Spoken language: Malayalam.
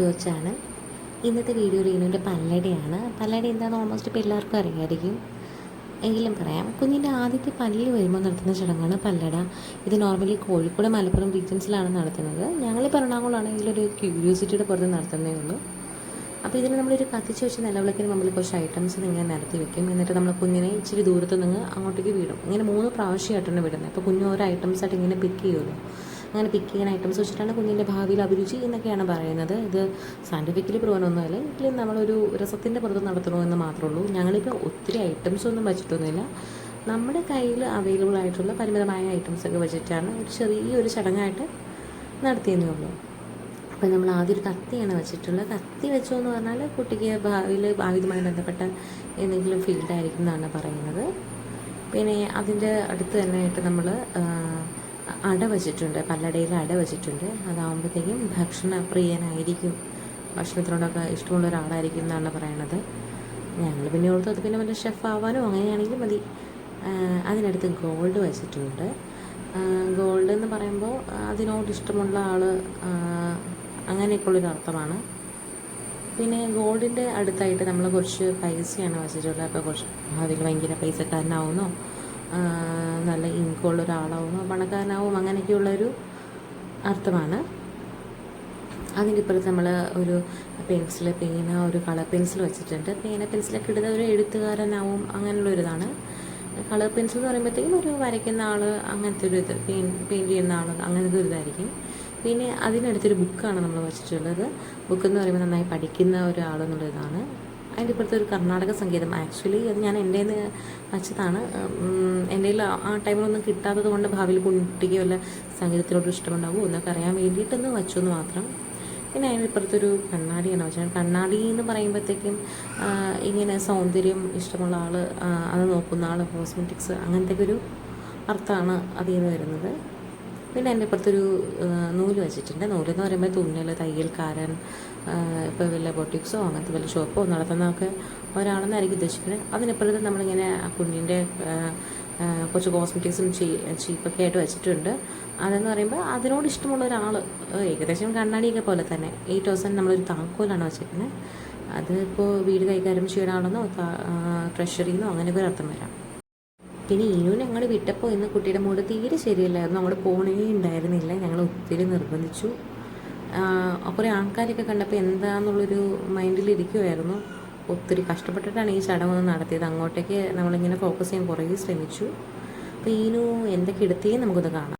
വെൽക്കം ടു ഇന്നത്തെ വീഡിയോ റീനുവിന്റെ പല്ലടയാണ്. പല്ലട എന്താണെന്ന് ഓൾമോസ്റ്റ് ഇപ്പോൾ എല്ലാവർക്കും അറിയായിരിക്കും. എങ്കിലും പറയാം കുഞ്ഞിന്റെ ആദ്യത്തെ പല്ല് വരുമ്പോൾ നടത്തുന്ന ചടങ്ങാണ് പല്ലട. ഇത് നോർമലി കോഴിക്കോട് മലപ്പുറം റീജൻസിലാണ് നടത്തുന്നത്. ഞങ്ങൾ എറണാകുളമാണെങ്കിൽ ഒരു ക്യൂരിയോസിറ്റിയുടെ പുറത്ത് നടത്തുന്നേ ഉള്ളൂ. അപ്പോൾ ഇതിന് നമ്മളൊരു കത്തിച്ച് വെച്ച് നിലവിളക്കിന് നമ്മൾ കുറച്ച് ഐറ്റംസ് ഇങ്ങനെ നിരത്തി വെക്കും. എന്നിട്ട് നമ്മൾ കുഞ്ഞിനെ ഇച്ചിരി ദൂരത്ത് നിന്ന് അങ്ങോട്ടേക്ക് വിടും. ഇങ്ങനെ മൂന്ന് പ്രാവശ്യമായിട്ടാണ് വിടുന്നത്. അപ്പോൾ കുഞ്ഞ് ഓരോ ഐറ്റംസ് ആയിട്ട് ഇങ്ങനെ പിക്ക് ചെയ്യുമല്ലോ. അങ്ങനെ പിക്ക് ചെയ്യുന്ന ഐറ്റംസ് വെച്ചിട്ടാണ് കുഞ്ഞിന്റെ ഭാവിയിൽ അഭിരുചി എന്നൊക്കെയാണ് പറയുന്നത്. ഇത് സയന്റിഫിക്കലി പ്രൂവനൊന്നുമല്ല എങ്കിലും നമ്മളൊരു രസത്തിന്റെ പുറത്ത് നടത്തണമെന്ന് മാത്രമേ ഉള്ളൂ. ഞങ്ങളിപ്പോൾ ഒത്തിരി ഐറ്റംസ് ഒന്നും വെച്ചിട്ടൊന്നുമില്ല. നമ്മുടെ കയ്യിൽ അവൈലബിൾ ആയിട്ടുള്ള പരിമിതമായ ഐറ്റംസ് ഒക്കെ വെച്ചിട്ടാണ് ഒരു ചെറിയൊരു ചടങ്ങായിട്ട് നടത്തിയെന്നേ ഉള്ളൂ. അപ്പോൾ നമ്മൾ ആദ്യം ഒരു കത്തിയാണ് വെച്ചിട്ടുള്ളത്. കത്തി വെച്ചോ എന്ന് പറഞ്ഞാൽ കുട്ടിക്ക് ഭാവിയിൽ ഭാവിയുമായി ബന്ധപ്പെട്ട എന്തെങ്കിലും ഫീൽഡായിരിക്കും എന്നാണ് പറയുന്നത്. പിന്നെ അതിന്റെ അടുത്ത് തന്നെയായിട്ട് നമ്മൾ അട വച്ചിട്ടുണ്ട് പല്ലടയിൽ അട വച്ചിട്ടുണ്ട്. അതാകുമ്പോഴത്തേക്കും ഭക്ഷണ പ്രിയനായിരിക്കും ഭക്ഷണത്തിനോടൊക്കെ ഇഷ്ടമുള്ള ഒരാളായിരിക്കും എന്നാണ് പറയണത്. ഞങ്ങൾ പിന്നെ ഓർത്തു അത് പിന്നെ വല്ല ഷെഫ് ആവാനോ അങ്ങനെയാണെങ്കിൽ മതി. അതിനടുത്ത് ഗോൾഡ് വെച്ചിട്ടുണ്ട്. ഗോൾഡ് എന്ന് പറയുമ്പോൾ അതിനോട് ഇഷ്ടമുള്ള ആൾ അങ്ങനെയൊക്കെയുള്ളൊരു അർത്ഥമാണ്. പിന്നെ ഗോൾഡിന്റെ അടുത്തായിട്ട് നമ്മൾ കുറച്ച് പൈസയാണ് വെച്ചിട്ടുള്ളത്. അപ്പോൾ കുറച്ച് അതിൽ ഭയങ്കര പൈസക്കാരനാവുന്നോ നല്ല ഇൻകുള്ള ഒരാളാവും. പണക്കാരനാവും അങ്ങനെയൊക്കെയുള്ളൊരു അർത്ഥമാണ്. അതിന്റെ ഇപ്പുറത്ത് നമ്മൾ ഒരു പെൻസിൽ പേന ഒരു കളർ പെൻസിൽ വെച്ചിട്ടുണ്ട്. പേന പെൻസിലൊക്കെ ഇടുന്ന ഒരു എഴുത്തുകാരനാവും അങ്ങനെയുള്ള ഒരു ഇതാണ് കളർ പെൻസിൽ എന്ന് പറയുമ്പോഴത്തേക്കും ഒരു വരയ്ക്കുന്ന ആൾ അങ്ങനത്തെ ഒരു ഇത് പെയിൻ പെയിന്റ് ചെയ്യുന്ന ആൾ അങ്ങനത്തെ ഒരു ഇതായിരിക്കും പിന്നെ അതിനടുത്തൊരു ബുക്കാണ് നമ്മൾ വെച്ചിട്ടുള്ളത് ബുക്ക് എന്ന് പറയുമ്പോൾ നന്നായി പഠിക്കുന്ന ഒരാൾ എന്നുള്ളതാണ് അതിന്റെ ഇപ്പോഴത്തെ ഒരു കർണാടക സംഗീതം. ആക്ച്വലി അത് ഞാൻ എന്റെ നിന്ന് വച്ചതാണ് എന്റെ ആ ടൈമിലൊന്നും കിട്ടാത്തത് കൊണ്ട് ഭാവിയിൽ കുട്ടിക്ക് വല്ല സംഗീതത്തിനോട് ഇഷ്ടമുണ്ടാവുമോ എന്നൊക്കെ അറിയാൻ വേണ്ടിയിട്ടൊന്ന് വച്ചു എന്ന് മാത്രം. പിന്നെ അതിന്റെ ഇപ്പുറത്തൊരു കണ്ണാടിയാണ് വെച്ചാൽ കണ്ണാടി എന്ന് പറയുമ്പോഴത്തേക്കും ഇങ്ങനെ സൗന്ദര്യം ഇഷ്ടമുള്ള ആൾ അത് നോക്കുന്ന ആൾ കോസ്മെറ്റിക്സ് അങ്ങനത്തെ ഒരു അർത്ഥമാണ് അതിൽ നിന്ന് വരുന്നത്. പിന്നെ എന്റെ ഇപ്പുറത്തൊരു നൂൽ വെച്ചിട്ടുണ്ട്. നൂലെന്ന് പറയുമ്പോൾ തുന്നൽ തയ്യൽക്കാരൻ ഇപ്പോൾ വല്ല ബൊട്ടിക്സോ അങ്ങനത്തെ വല്ല ഷോപ്പോ നടത്തുന്നതൊക്കെ ഒരാളെന്നായിരിക്കും ഉദ്ദേശിക്കുന്നത്. അതിനിപ്പുറത്ത് നമ്മളിങ്ങനെ കുഞ്ഞിന്റെ കുറച്ച് കോസ്മെറ്റിക്സും ചീപ്പൊക്കെ ആയിട്ട് വെച്ചിട്ടുണ്ട്. അതെന്ന് പറയുമ്പോൾ അതിനോട് ഇഷ്ടമുള്ള ഒരാൾ ഏകദേശം കണ്ണാടിയൊക്കെ പോലെ തന്നെ. എയ്റ്റ് തൗസൻഡ് നമ്മളൊരു താക്കോലാണ് വെച്ചിരിക്കുന്നത്. അത് ഇപ്പോൾ വീട് കൈകാര്യം ചെയ്യുന്ന ആളെന്നോ ട്രഷറിന്നോ അങ്ങനെയൊക്കെ ഒരു അർത്ഥം വരാം. പിന്നെ ഇനു ഞങ്ങൾ വിട്ടപ്പോൾ ഇന്ന് കുട്ടിയുടെ മൂട് തീരെ ശരിയല്ലായിരുന്നു. അവിടെ പോകണേ ഉണ്ടായിരുന്നില്ല. ഞങ്ങൾ ഒത്തിരി നിർബന്ധിച്ചു. കുറേ ആൾക്കാരൊക്കെ കണ്ടപ്പോൾ എന്താന്നുള്ളൊരു മൈൻഡിൽ ഇരിക്കുമായിരുന്നു ഒത്തിരി കഷ്ടപ്പെട്ടിട്ടാണ് ഈ ചടങ്ങ് നടത്തിയത്. അങ്ങോട്ടേക്ക് നമ്മളിങ്ങനെ ഫോക്കസ് ചെയ്യാൻ കുറേ ശ്രമിച്ചു. അപ്പോൾ ഈനു എന്തൊക്കെ എടുത്തേ നമുക്കൊന്ന് കാണാം.